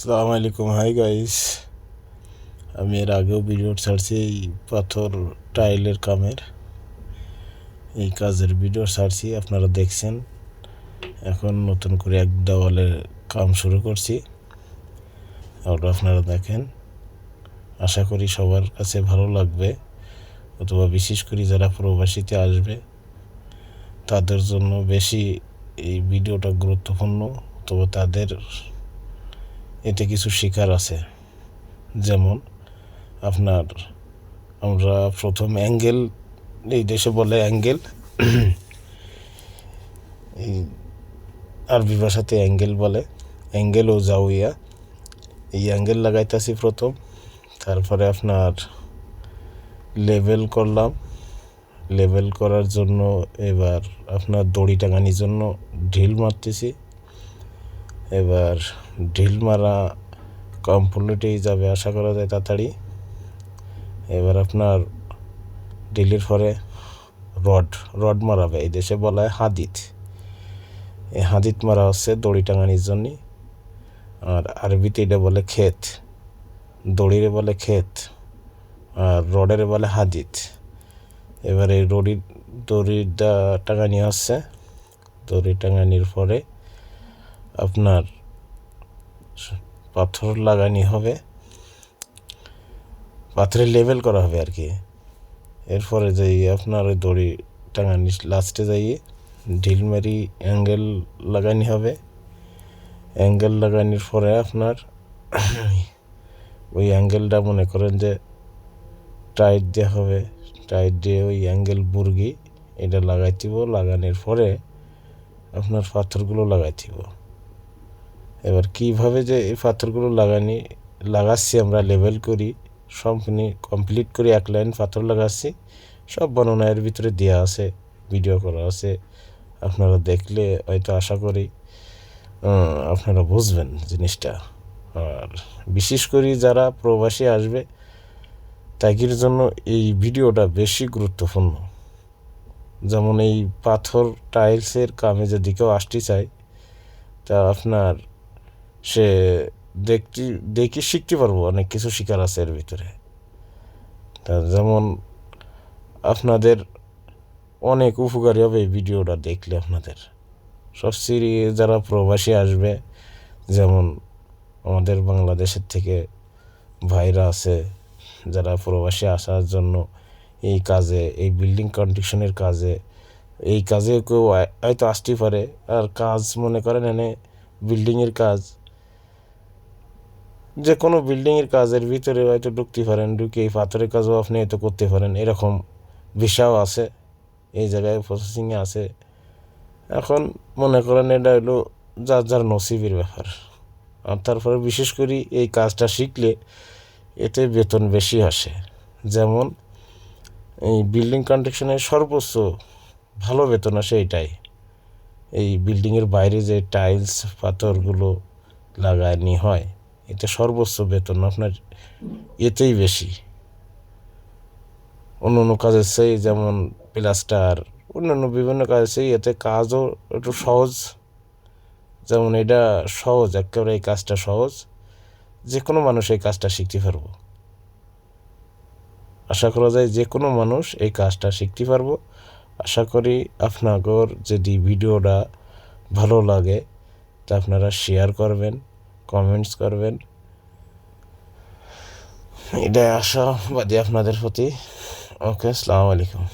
সালাম আলাইকুম। Hi guys আমি এর আগেও ভিডিও ছাড়ছি এই পাথর টাইলের কামের। এই কাজের ভিডিও ছাড়ছি, আপনারা দেখছেন। এখন নতুন করে এক দেওয়ালের কাম শুরু করছি। ওটা আপনারা দেখেন, আশা করি সবার কাছে ভালো লাগবে। অথবা বিশেষ করে যারা প্রবাসীতে আসবে, তাদের জন্য বেশি এই ভিডিওটা গুরুত্বপূর্ণ। অথবা তাদের এতে কিছু শিকার আছে। যেমন আপনার আমরা প্রথম অ্যাঙ্গেল, এই দেশে বলে অ্যাঙ্গেল, এই আরবি ভাষাতে অ্যাঙ্গেল বলে, অ্যাঙ্গেল ও জাউইয়া। এই অ্যাঙ্গেল লাগাইতেছি প্রথম, তারপরে আপনার লেভেল করলাম। লেভেল করার জন্য এবার আপনার দড়ি টাঙানির জন্য ঢিল মারতেছি। এবার ঢিল মারা কমপ্লিটই যাবে, আশা করা যায় তাড়াতাড়ি। এবার আপনার ঢিলের পরে রড রড মারাবে, এই দেশে বলা হয় হাদিত। এই হাদিত মারা হচ্ছে দড়ি টাঙানির জন্যে, আর আরবিতে এটা বলে ক্ষেত। দড়িরে বলে ক্ষেত, আর রডের বলে হাদিত। এবার এই দড়ি দড়িটা টাঙানি হচ্ছে। দড়ি টাঙানির পরে আপনার পাথর লাগানি হবে। পাথরের লেভেল করা হবে আর কি। এরপরে যাই আপনার ওই দড়ি টাঙানি লাস্টে যাইয়ে ঢিল মারি অ্যাঙ্গেল লাগানি হবে। অ্যাঙ্গেল লাগানির পরে আপনার ওই অ্যাঙ্গেলটা মনে করেন যে টাইট দেওয়া হবে। টাইট দিয়ে ওই অ্যাঙ্গেল বুর্গি এটা লাগাইতিব লাগানোর পরে আপনার পাথরগুলো লাগাইতিব এবার কীভাবে যে এই পাথরগুলো লাগানি, লাগাচ্ছি আমরা লেভেল করি সম্পূর্ণ কমপ্লিট করে এক লাইন পাথর লাগাচ্ছি, সব বর্ণনা এর ভিতরে দেওয়া আছে ভিডিও করা আছে, আপনারা দেখলে হয়তো আশা করি আপনারা বুঝবেন জিনিসটা। আর বিশেষ করে যারা প্রবাসী আসবে, তাদের জন্য এই ভিডিওটা বেশি গুরুত্বপূর্ণ। যেমন এই পাথর টাইলসের কামে যদি কেউ আসতে চায়, তা আপনার সে দেখতে, দেখে শিখতে পারব, অনেক কিছু শিকার আছে এর ভিতরে। যেমন আপনাদের অনেক উপকারী হবে এই ভিডিওটা দেখলে আপনাদের। সবচেয়ে যারা প্রবাসী আসবে, যেমন আমাদের বাংলাদেশের থেকে ভাইরা আছে, যারা প্রবাসী আসার জন্য এই কাজে, এই বিল্ডিং কন্ট্রাকশনের কাজে, এই কাজে কেউ হয়তো আসতেই পারে। আর কাজ মনে করেন এনে বিল্ডিংয়ের কাজ যে কোনো বিল্ডিংয়ের কাজের ভিতরে হয়তো ঢুকতে পারেন, ঢুকে এই পাথরের কাজও আপনি হয়তো করতে পারেন, এরকম ভিসাও আছে, এই জায়গায় প্রসেসিংয়ে আছে। এখন মনে করেন এটা হলো যার যার নসিবের ব্যাপার। আর তারপরে বিশেষ করে এই কাজটা শিখলে এতে বেতন বেশি আসে। যেমন এই বিল্ডিং কন্ট্রাকশনের সর্বোচ্চ ভালো বেতন আসে এটাই। এই বিল্ডিংয়ের বাইরে যে টাইলস পাথরগুলো লাগানি হয়। এতে সর্বোচ্চ বেতন, আপনার এতেই বেশি। অন্য অন্য কাজের সেই যেমন প্লাস্টার, অন্যান্য বিভিন্ন কাজের সেই এতে কাজও একটু সহজ। যেমন এটা সহজ, একেবারে এই কাজটা সহজ যে কোনো মানুষ এই কাজটা শিখতে পারব। আশা করা যায় যে কোনো মানুষ এই কাজটা শিখতে পারব। আশা করি আপনাগর যদি ভিডিওটা ভালো লাগে, তা আপনারা শেয়ার করবেন। কমেন্টস করবেন। এটাই আশাবাদী আপনাদের প্রতি। ওকে আসসালামু আলাইকুম।